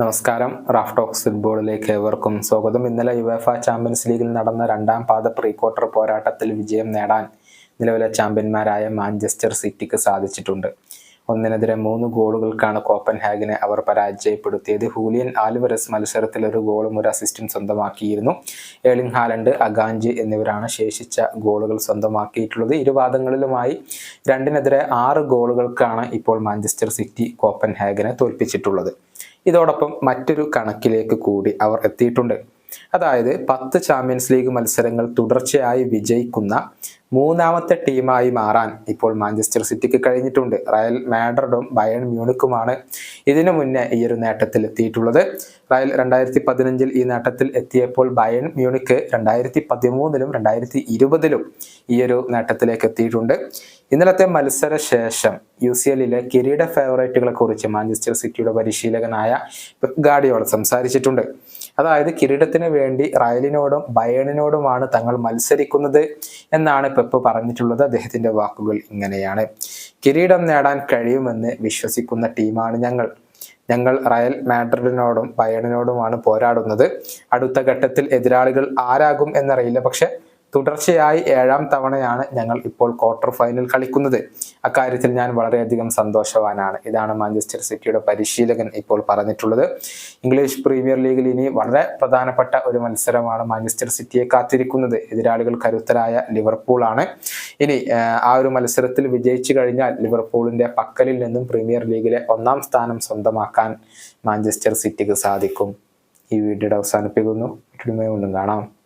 നമസ്കാരം. Raf talks ഫുട്ബോളിലേക്ക് ഏവർക്കും സ്വാഗതം. ഇന്നലെ യുവേഫ ചാമ്പ്യൻസ് ലീഗിൽ നടന്ന രണ്ടാം പാദ പ്രീ ക്വാർട്ടർ പോരാട്ടത്തിൽ വിജയം നേടാൻ നിലവിലെ ചാമ്പ്യന്മാരായ മാഞ്ചസ്റ്റർ സിറ്റിക്ക് സാധിച്ചിട്ടുണ്ട്. ഒന്നിനെതിരെ മൂന്ന് ഗോളുകൾക്കാണ് കോപ്പൻഹാഗിനെ അവർ പരാജയപ്പെടുത്തിയത്. ഹൂലിയൻ ആൽവറസ് മത്സരത്തിൽ ഒരു ഗോളും ഒരു അസിസ്റ്റും സ്വന്തമാക്കിയിരുന്നു. ഏളിംഗ് ഹാലൻഡ് അഗാഞ്ച് എന്നിവരാണ് ശേഷിച്ച ഗോളുകൾ സ്വന്തമാക്കിയിട്ടുള്ളത്. ഇരുവാദങ്ങളിലുമായി രണ്ടിനെതിരെ ആറ് ഗോളുകൾക്കാണ് ഇപ്പോൾ മാഞ്ചസ്റ്റർ സിറ്റി കോപ്പൻഹാഗനെ തോൽപ്പിച്ചിട്ടുള്ളത്. ഇതോടൊപ്പം മറ്റൊരു കണക്കിലേക്ക് കൂടി അവർ എത്തിയിട്ടുണ്ട്. അതായത് പത്ത് ചാമ്പ്യൻസ് ലീഗ് മത്സരങ്ങൾ തുടർച്ചയായി വിജയിക്കുന്ന മൂന്നാമത്തെ ടീമായി മാറാൻ ഇപ്പോൾ മാഞ്ചസ്റ്റർ സിറ്റിക്ക് കഴിഞ്ഞിട്ടുണ്ട്. റയൽ മാഡ്രിഡും ബയൺ മ്യൂണിക്കുമാണ് ഇതിനു മുന്നേ ഈ ഒരു നേട്ടത്തിൽ എത്തിയിട്ടുള്ളത്. റയൽ രണ്ടായിരത്തി പതിനഞ്ചിൽ ഈ നേട്ടത്തിൽ എത്തിയപ്പോൾ ബയൺ മ്യൂണിക്ക് രണ്ടായിരത്തി പതിമൂന്നിലും രണ്ടായിരത്തി ഇരുപതിലും ഈ ഒരു നേട്ടത്തിലേക്ക് എത്തിയിട്ടുണ്ട്. ഇന്നലത്തെ മത്സര ശേഷം യു സി എല്ലിലെ കിരീട ഫേവറേറ്റുകളെ കുറിച്ച് മാഞ്ചസ്റ്റർ സിറ്റിയുടെ പരിശീലകനായ ഗാർഡിയോള സംസാരിച്ചിട്ടുണ്ട്. അതായത് കിരീടത്തിന് വേണ്ടി റയലിനോടും ബയണിനോടുമാണ് തങ്ങൾ മത്സരിക്കുന്നത് എന്നാണ് പെപ്പ് പറഞ്ഞിട്ടുള്ളത്. അദ്ദേഹത്തിന്റെ വാക്കുകൾ ഇങ്ങനെയാണ്. കിരീടം നേടാൻ കഴിയുമെന്ന് വിശ്വസിക്കുന്ന ടീമാണ് ഞങ്ങൾ. ഞങ്ങൾ റയൽ മാഡ്രിഡിനോടും ബയണിനോടുമാണ് പോരാടുന്നത്. അടുത്ത ഘട്ടത്തിൽ എതിരാളികൾ ആരാകും എന്നറിയില്ല. പക്ഷെ തുടർച്ചയായി ഏഴാം തവണയാണ് ഞങ്ങൾ ഇപ്പോൾ ക്വാർട്ടർ ഫൈനൽ കളിക്കുന്നത്. അക്കാര്യത്തിൽ ഞാൻ വളരെയധികം സന്തോഷവാനാണ്. ഇതാണ് മാഞ്ചസ്റ്റർ സിറ്റിയുടെ പരിശീലകൻ ഇപ്പോൾ പറഞ്ഞിട്ടുള്ളത്. ഇംഗ്ലീഷ് പ്രീമിയർ ലീഗിൽ ഇനി വളരെ പ്രധാനപ്പെട്ട ഒരു മത്സരമാണ് മാഞ്ചസ്റ്റർ സിറ്റിയെ കാത്തിരിക്കുന്നത്. എതിരാളികൾ കരുത്തരായ ലിവർപൂൾ ആണ്. ഇനി ആ ഒരു മത്സരത്തിൽ വിജയിച്ചു കഴിഞ്ഞാൽ ലിവർപൂളിന്റെ പക്കലിൽ നിന്നും പ്രീമിയർ ലീഗിലെ ഒന്നാം സ്ഥാനം സ്വന്തമാക്കാൻ മാഞ്ചസ്റ്റർ സിറ്റിക്ക് സാധിക്കും. ഈ വീഡിയോയുടെ അവസാനിപ്പിക്കുന്നു. കാണാം.